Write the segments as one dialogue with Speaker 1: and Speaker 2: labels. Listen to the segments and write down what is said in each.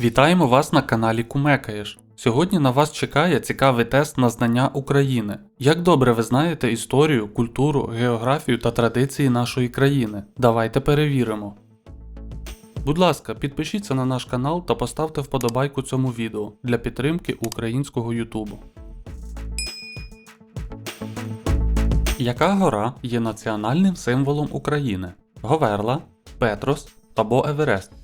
Speaker 1: Вітаємо вас на каналі Кумекаєш. Сьогодні на вас чекає цікавий тест на знання України. Як добре ви знаєте історію, культуру, географію та традиції нашої країни? Давайте перевіримо. Будь ласка, підпишіться на наш канал та поставте вподобайку цьому відео для підтримки українського Ютубу. Яка гора є національним символом України? Говерла, Петрос або Еверест?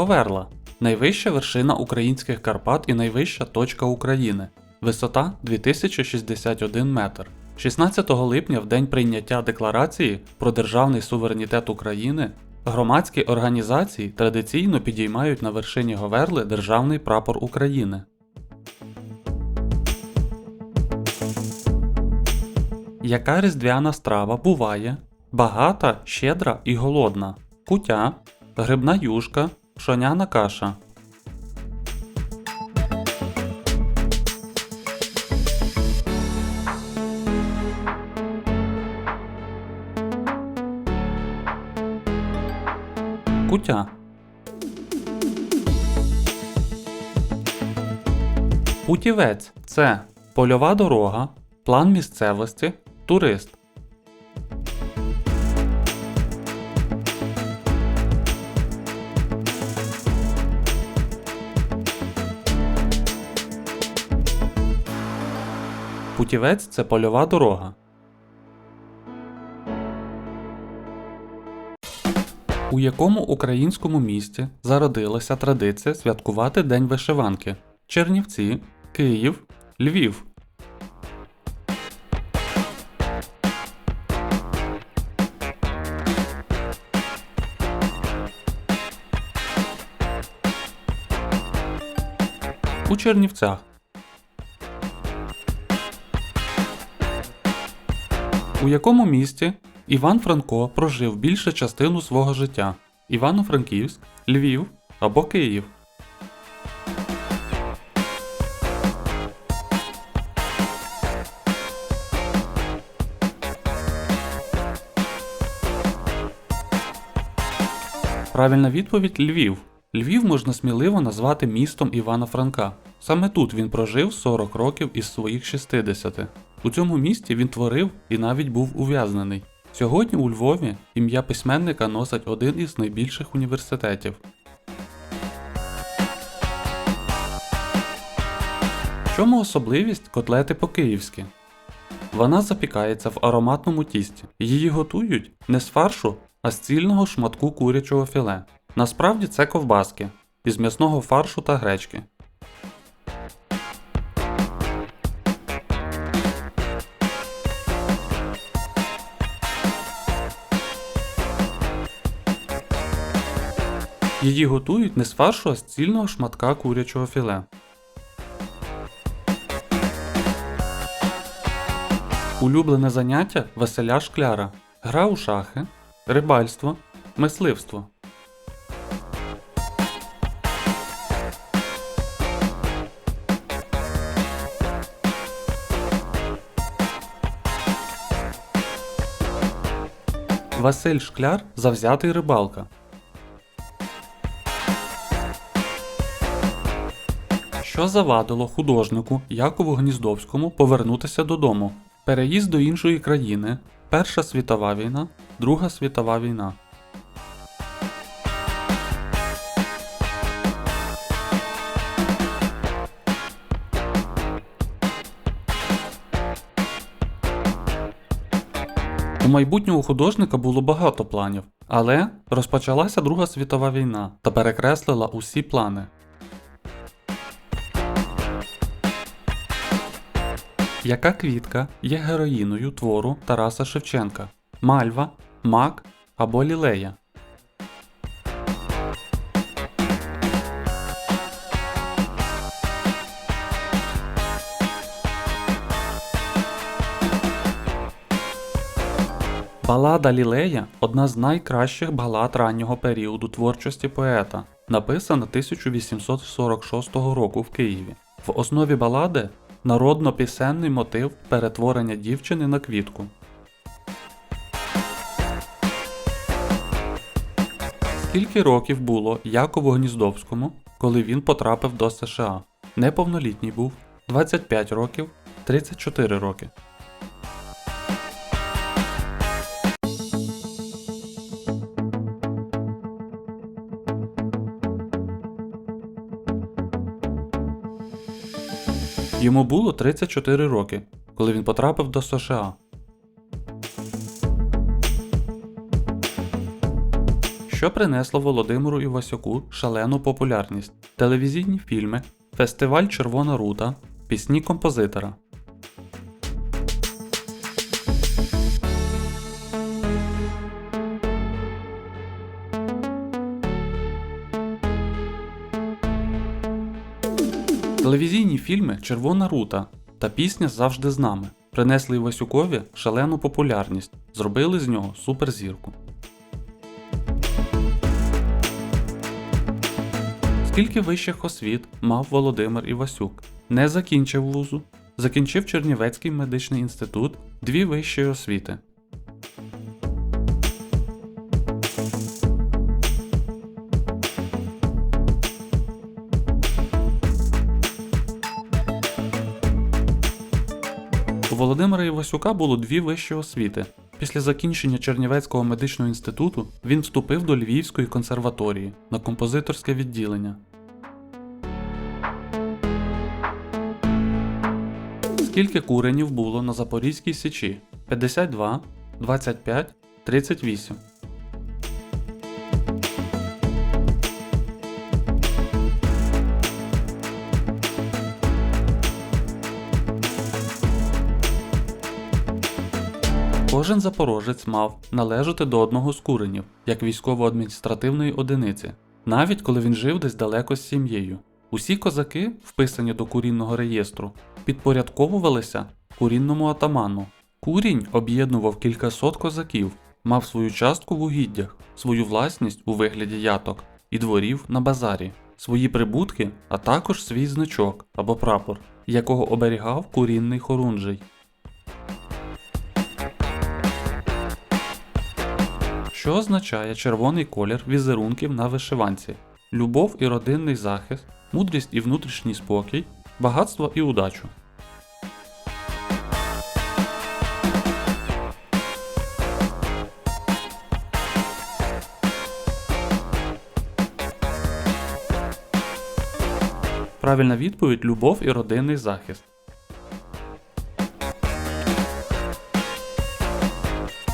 Speaker 1: Говерла найвища вершина українських Карпат і найвища точка України. Висота 2061 метр. 16 липня, в день прийняття декларації про державний суверенітет України, громадські організації традиційно підіймають на вершині Говерли державний прапор України. Яка різдвяна страва буває? Багата, щедра і голодна. Кутя, грибна юшка, пшоняна каша. Кутя. Путівець це польова дорога, план місцевості, турист. Путівець це польова дорога. У якому українському місті зародилася традиція святкувати День вишиванки? Чернівці, Київ, Львів. У Чернівцях. У якому місті Іван Франко прожив більшу частину свого життя? Івано-Франківськ, Львів або Київ? Правильна відповідь Львів. Львів можна сміливо назвати містом Івана Франка. Саме тут він прожив 40 років із своїх 60. У цьому місті він творив і навіть був ув'язнений. Сьогодні у Львові ім'я письменника носить один із найбільших університетів. В чому особливість котлети по-київськи? Вона запікається в ароматному тісті. Її готують не з фаршу, а з цільного шматку курячого філе. Насправді це ковбаски із м'ясного фаршу та гречки. Її готують не з фаршу, а з цільного шматка курячого філе. Улюблене заняття Василя Шкляра. Гра у шахи, рибальство, мисливство. Василь Шкляр завзятий рибалка. Що завадило художнику Якову Гніздовському повернутися додому? Переїзд до іншої країни, Перша світова війна, Друга світова війна. У майбутнього художника було багато планів, але розпочалася Друга світова війна та перекреслила усі плани. Яка квітка є героїною твору Тараса Шевченка? Мальва, мак або лілея? Балада Лілея одна з найкращих балад раннього періоду творчості поета, написана 1846 року в Києві. В основі балади народно-пісенний мотив перетворення дівчини на квітку. Скільки років було Якову Гніздовському, коли він потрапив до США? Неповнолітній був 25 років, 34 роки. Йому було 34 роки, коли він потрапив до США. Що принесло Володимиру Івасюку шалену популярність: телевізійні фільми, фестиваль Червона рута, пісні композитора. Телевізійні фільми Червона рута та пісня Завжди з нами принесли Івасюкові шалену популярність, зробили з нього суперзірку. Скільки вищих освіт мав Володимир Івасюк? Не закінчив вузу, закінчив Чернівецький медичний інститут, дві вищі освіти. Володимира Івасюка було дві вищі освіти. Після закінчення Чернівецького медичного інституту він вступив до Львівської консерваторії на композиторське відділення. Скільки куренів було на Запорізькій Січі? 52, 25, 38. Кожен запорожець мав належати до одного з куренів, як військово-адміністративної одиниці, навіть коли він жив десь далеко з сім'єю. Усі козаки, вписані до курінного реєстру, підпорядковувалися курінному атаману. Курінь об'єднував кількасот козаків, мав свою частку в угіддях, свою власність у вигляді яток і дворів на базарі, свої прибутки, а також свій значок або прапор, якого оберігав курінний хорунжий. Що означає червоний колір візерунків на вишиванці? Любов і родинний захист, мудрість і внутрішній спокій, багатство і удачу. Правильна відповідь любов і родинний захист.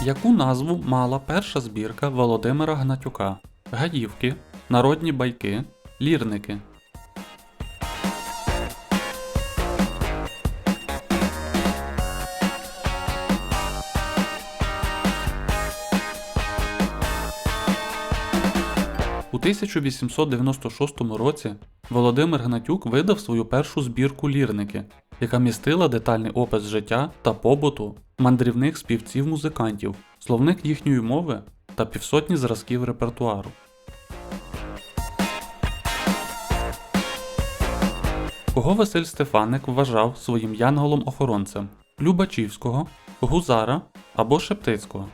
Speaker 1: Яку назву мала перша збірка Володимира Гнатюка? Гаївки, народні байки, лірники. У 1896 році Володимир Гнатюк видав свою першу збірку лірники, яка містила детальний опис життя та побуту мандрівних співців-музикантів, словник їхньої мови та півсотні зразків репертуару. Кого Василь Стефаник вважав своїм янголом-охоронцем Любачівського, Гузара або Шептицького?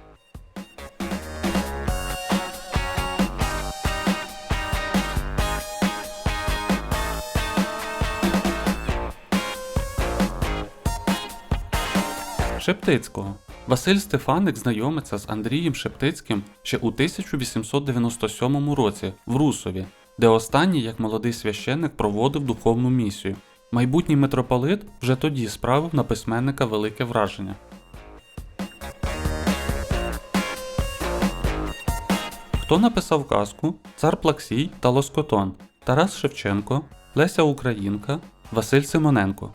Speaker 1: Шептицького. Василь Стефаник знайомиться з Андрієм Шептицьким ще у 1897 році в Русові, де останній, як молодий священник, проводив духовну місію. Майбутній митрополит вже тоді справив на письменника велике враження. Хто написав казку Цар Плаксій та Лоскотон Тарас Шевченко, Леся Українка, Василь Симоненко.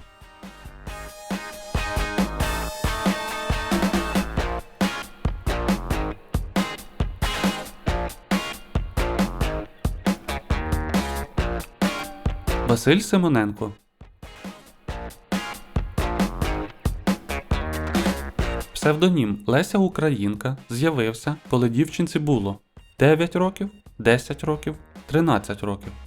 Speaker 1: Василь Симоненко. Псевдонім Леся Українка з'явився, коли дівчинці було 9 років, 10 років, 13 років.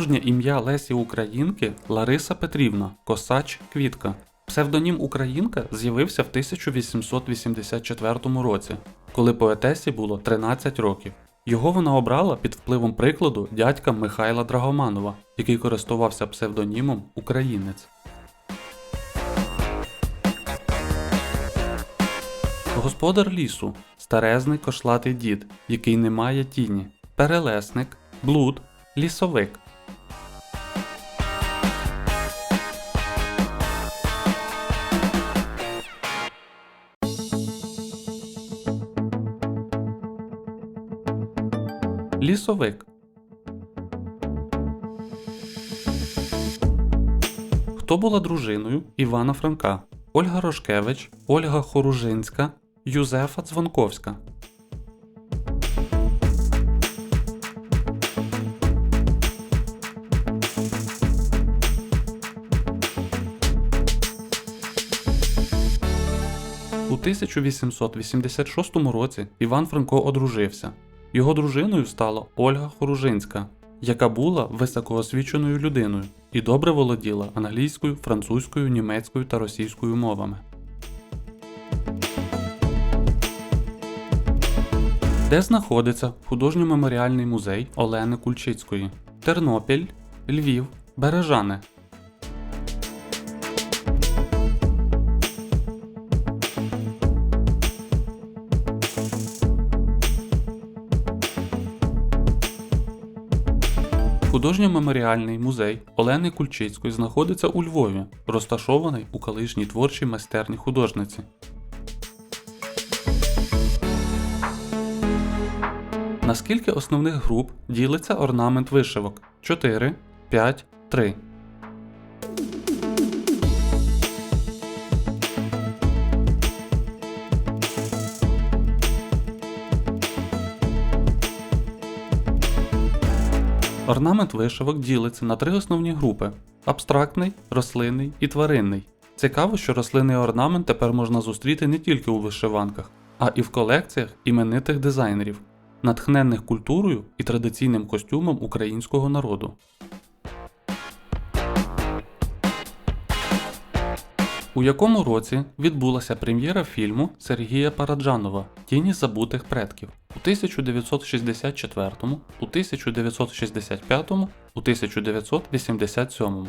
Speaker 1: Справжнє ім'я Лесі Українки Лариса Петрівна, Косач Квітка. Псевдонім Українка з'явився в 1884 році, коли поетесі було 13 років. Його вона обрала під впливом прикладу дядька Михайла Драгоманова, який користувався псевдонімом Українець. Господар лісу старезний кошлатий дід, який не має тіні, перелесник, блуд, лісовик. Лісовик. Хто була дружиною Івана Франка? Ольга Рожкевич, Ольга Хоружинська, Юзефа Дзвонковська. У 1886 році Іван Франко одружився. Його дружиною стала Ольга Хоружинська, яка була високоосвіченою людиною і добре володіла англійською, французькою, німецькою та російською мовами. Де знаходиться художньо-меморіальний музей Олени Кульчицької? Тернопіль, Львів, Бережани. Художньо-меморіальний музей Олени Кульчицької знаходиться у Львові, розташований у колишній творчій майстерні художниці. На скільки основних груп ділиться орнамент вишивок? 4, 5, 3. Орнамент вишивок ділиться на три основні групи: абстрактний, рослинний і тваринний. Цікаво, що рослинний орнамент тепер можна зустріти не тільки у вишиванках, а і в колекціях іменитих дизайнерів, натхненних культурою і традиційним костюмом українського народу. У якому році відбулася прем'єра фільму Сергія Параджанова Тіні забутих предків у 1964, у 1965, у 1987.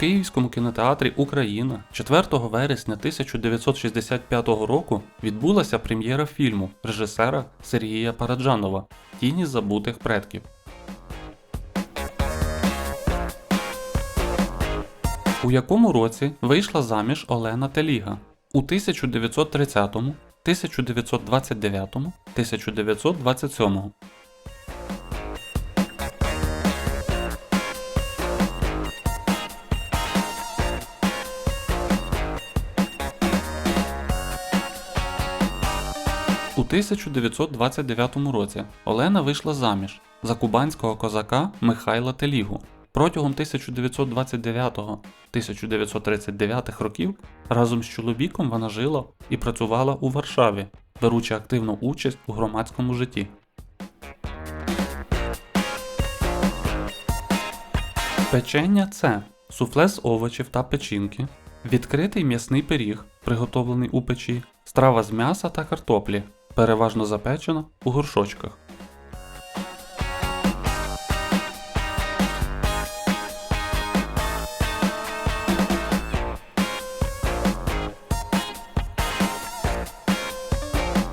Speaker 1: Київському кінотеатрі Україна 4 вересня 1965 року відбулася прем'єра фільму режисера Сергія Параджанова Тіні забутих предків. У якому році вийшла заміж Олена Теліга? У 1930, 1929, 1927. 1929 році Олена вийшла заміж за кубанського козака Михайла Телігу. Протягом 1929-1939 років разом з чоловіком вона жила і працювала у Варшаві, беручи активну участь у громадському житті. Печення це суфле з овочів та печінки, відкритий м'ясний пиріг, приготовлений у печі, страва з м'яса та картоплі, переважно запечена у горшочках.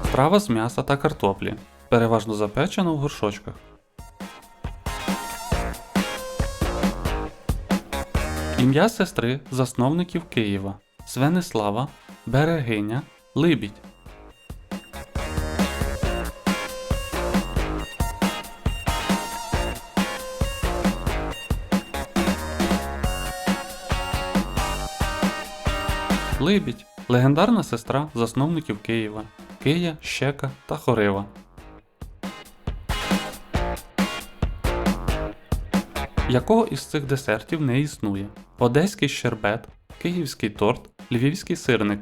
Speaker 1: Страва з м'яса та картоплі, переважно запечена у горшочках. Ім'я сестри засновників Києва Свенислава, Берегиня, Либідь. Либідь легендарна сестра засновників Києва Кия, Щека та Хорива. Якого із цих десертів не існує? Одеський щербет, київський торт, львівський сирник.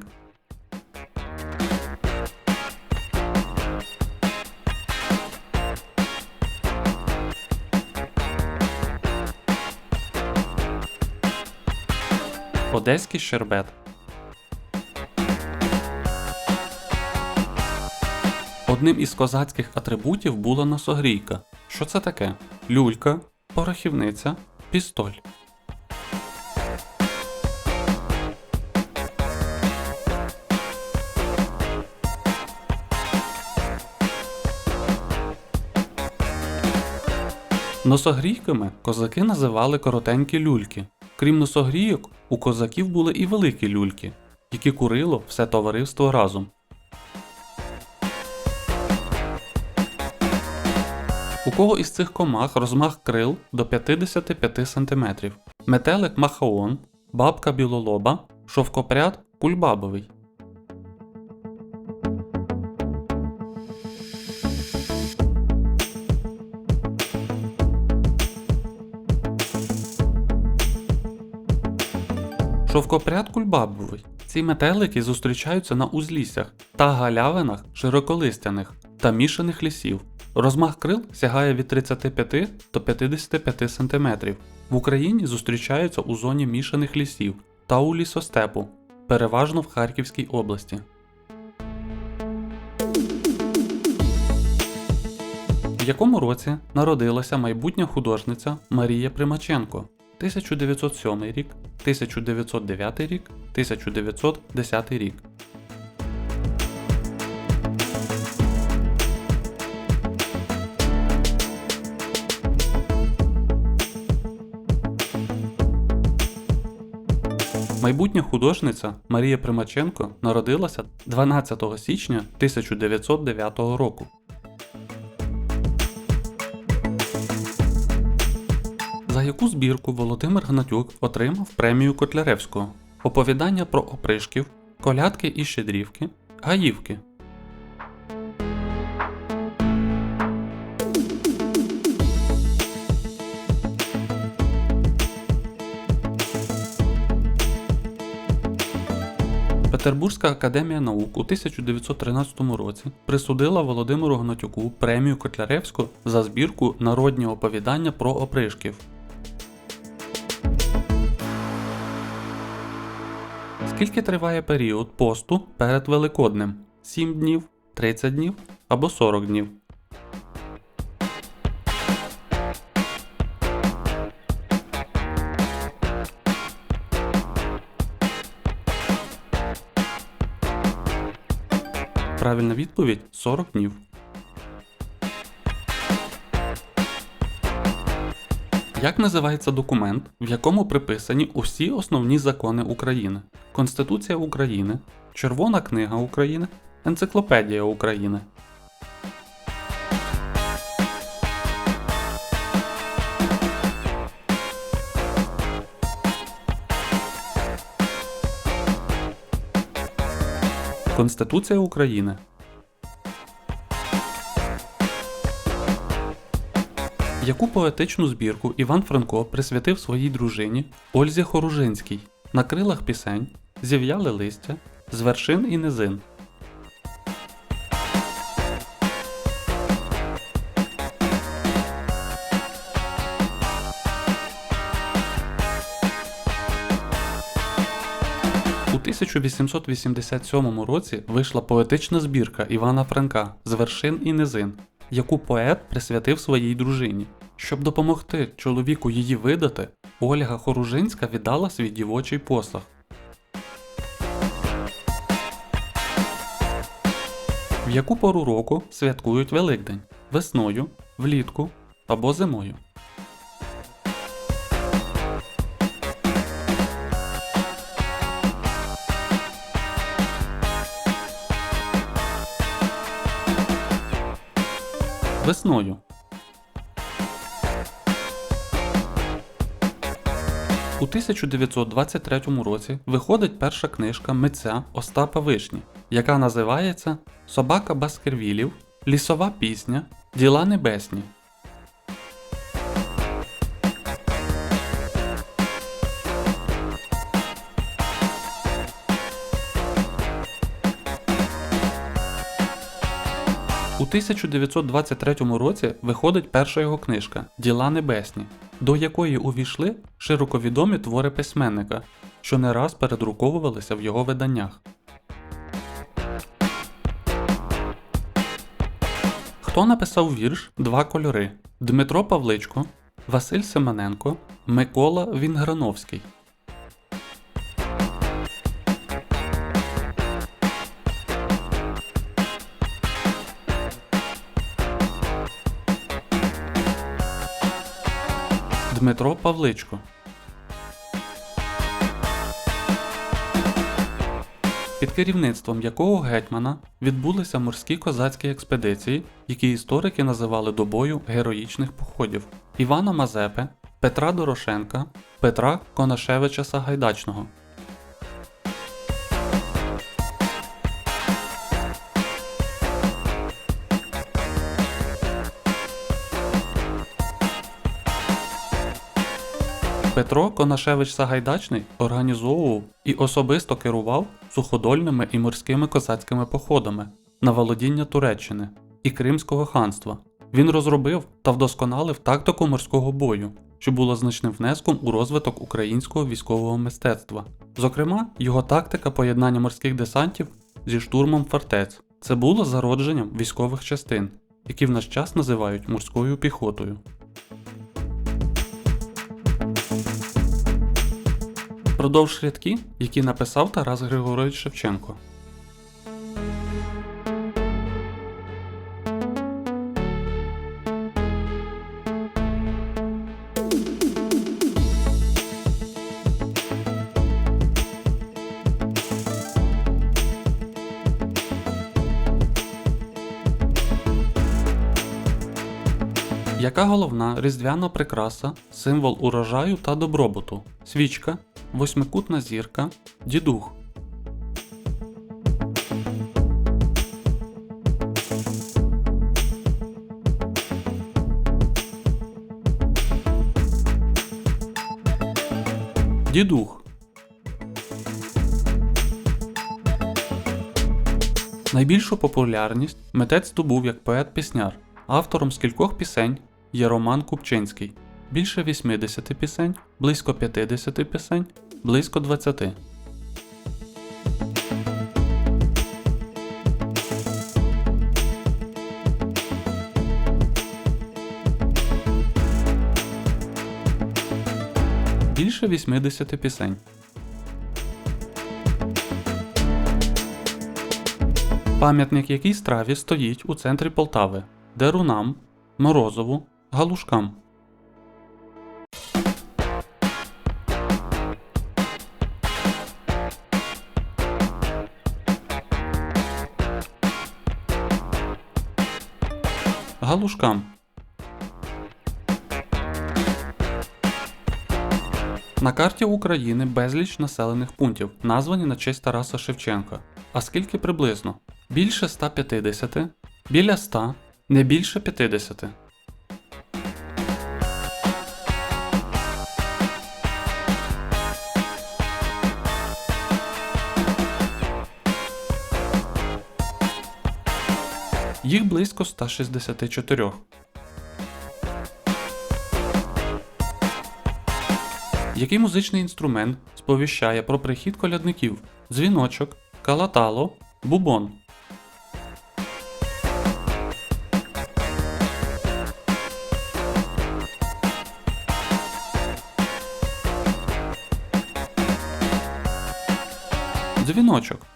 Speaker 1: Одеський щербет. Одним із козацьких атрибутів була носогрійка. Що це таке? Люлька, порохівниця, пістоль. Носогрійками козаки називали коротенькі люльки. Крім носогрійок, у козаків були і великі люльки, які курило все товариство разом. У кого із цих комах розмах крил до 55 см, метелик махаон, бабка білолоба, шовкопряд кульбабовий. Шовкопряд кульбабовий. Ці метелики зустрічаються на узліссях та галявинах широколистяних та мішаних лісів. Розмах крил сягає від 35 до 55 см. В Україні зустрічаються у зоні мішаних лісів та у лісостепу, переважно в Харківській області. В якому році народилася майбутня художниця Марія Примаченко? 1907 рік, 1909 рік, 1910 рік. Майбутня художниця Марія Примаченко народилася 12 січня 1909 року. За яку збірку Володимир Гнатюк отримав премію Котляревського? Оповідання про опришків, колядки і щедрівки, гаївки. Петербурзька академія наук у 1913 році присудила Володимиру Гнатюку премію Котляревську за збірку Народні оповідання про опришків. Скільки триває період посту перед Великоднем? 7 днів, 30 днів або 40 днів? Правильна відповідь 40 днів. Як називається документ, в якому приписані усі основні закони України? Конституція України, Червона книга України, Енциклопедія України. Конституція України. Яку поетичну збірку Іван Франко присвятив своїй дружині Ользі Хоружинській на крилах пісень, зів'яли листя, з вершин і низин. У 1887 році вийшла поетична збірка Івана Франка з вершин і низин, яку поет присвятив своїй дружині. Щоб допомогти чоловіку її видати, Ольга Хоружинська віддала свій дівочий посаг. В яку пору року святкують Великдень? Весною, влітку або зимою? Весною. У 1923 році виходить перша книжка митця Остапа Вишні, яка називається Собака Баскервілів, Лісова пісня, Діла небесні. 1923 році виходить перша його книжка Діла небесні, до якої увійшли широковідомі твори письменника, що не раз передруковувалися в його виданнях. Хто написав вірш Два кольори? Дмитро Павличко, Василь Семененко, Микола Вінграновський. Дмитро Павличко. Під керівництвом якого гетьмана відбулися морські козацькі експедиції, які історики називали добою героїчних походів Івана Мазепи, Петра Дорошенка, Петра Конашевича Сагайдачного. Петро Конашевич Сагайдачний організовував і особисто керував суходольними і морськими козацькими походами на володіння Туреччини і Кримського ханства. Він розробив та вдосконалив тактику морського бою, що було значним внеском у розвиток українського військового мистецтва. Зокрема, його тактика поєднання морських десантів зі штурмом фортець. Це було зародженням військових частин, які в наш час називають морською піхотою. Продовж рядків, які написав Тарас Григорович Шевченко. Яка головна різдвяна прикраса, символ урожаю та добробуту? Свічка, восьмикутна зірка, дідух. Дідух. Найбільшу популярність митець здобув як поет-пісняр. Автором з кількох пісень є Роман Купчинський. Більше 80 пісень, близько 50 пісень, близько 20. Більше 80 пісень. Пам'ятник якій страві стоїть у центрі Полтави, Дерунам, Морозову, Галушкам. Галушкам. На карті України безліч населених пунктів, названі на честь Тараса Шевченка. А скільки приблизно? Більше 150, біля 100, не більше 50. Їх близько 164. Який музичний інструмент сповіщає про прихід колядників? Дзвіночок, калатало, бубон. Дзвіночок.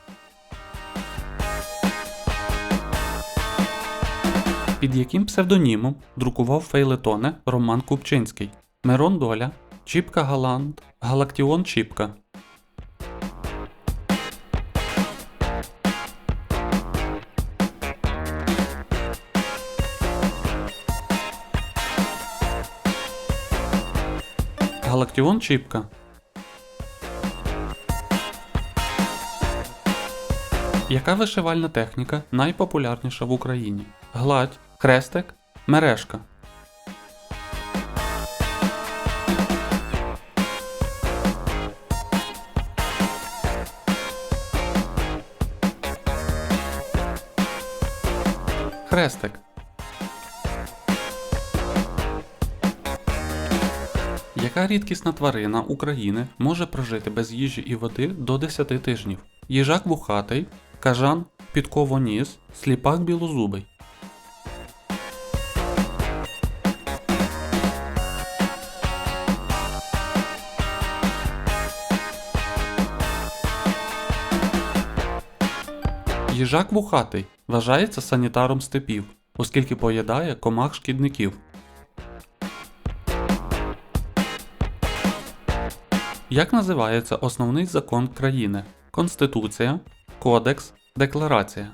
Speaker 1: Під яким псевдонімом друкував фейлетони Роман Купчинський, Мирон Доля, Чіпка Галант, Галактіон Чіпка. Галактіон Чіпка. Яка вишивальна техніка найпопулярніша в Україні? Гладь, хрестик, мережка. Хрестик. Яка рідкісна тварина України може прожити без їжі і води до 10 тижнів? Їжак вухатий, кажан підковоніс, сліпак білозубий. Їжак вухатий вважається санітаром степів, оскільки поїдає комах шкідників. Як називається основний закон країни? Конституція, Кодекс, Декларація.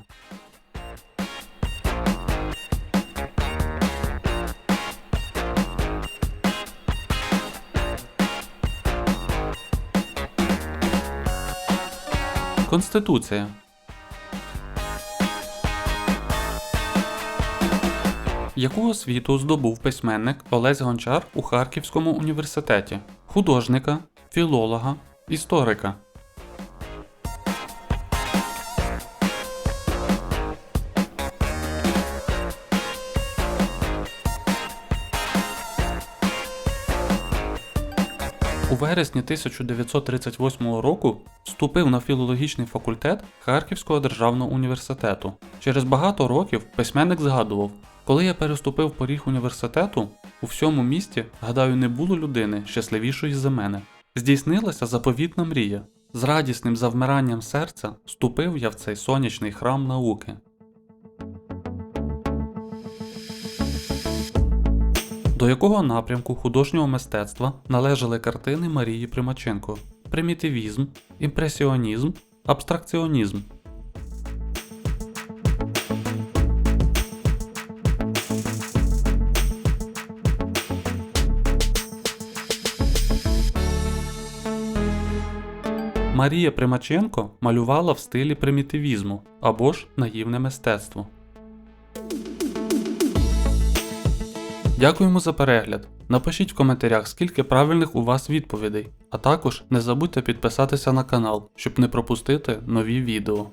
Speaker 1: Конституція. Яку освіту здобув письменник Олесь Гончар у Харківському університеті? Художника, філолога, історика. У вересні 1938 року вступив на філологічний факультет Харківського державного університету. Через багато років письменник згадував, коли я переступив поріг університету, у всьому місті, гадаю, не було людини щасливішої за мене. Здійснилася заповітна мрія. З радісним завмиранням серця вступив я в цей сонячний храм науки. До якого напрямку художнього мистецтва належали картини Марії Примаченко? Примітивізм, імпресіонізм, абстракціонізм. Марія Примаченко малювала в стилі примітивізму або ж наївне мистецтво. Дякуємо за перегляд. Напишіть в коментарях, скільки правильних у вас відповідей, а також не забудьте підписатися на канал, щоб не пропустити нові відео.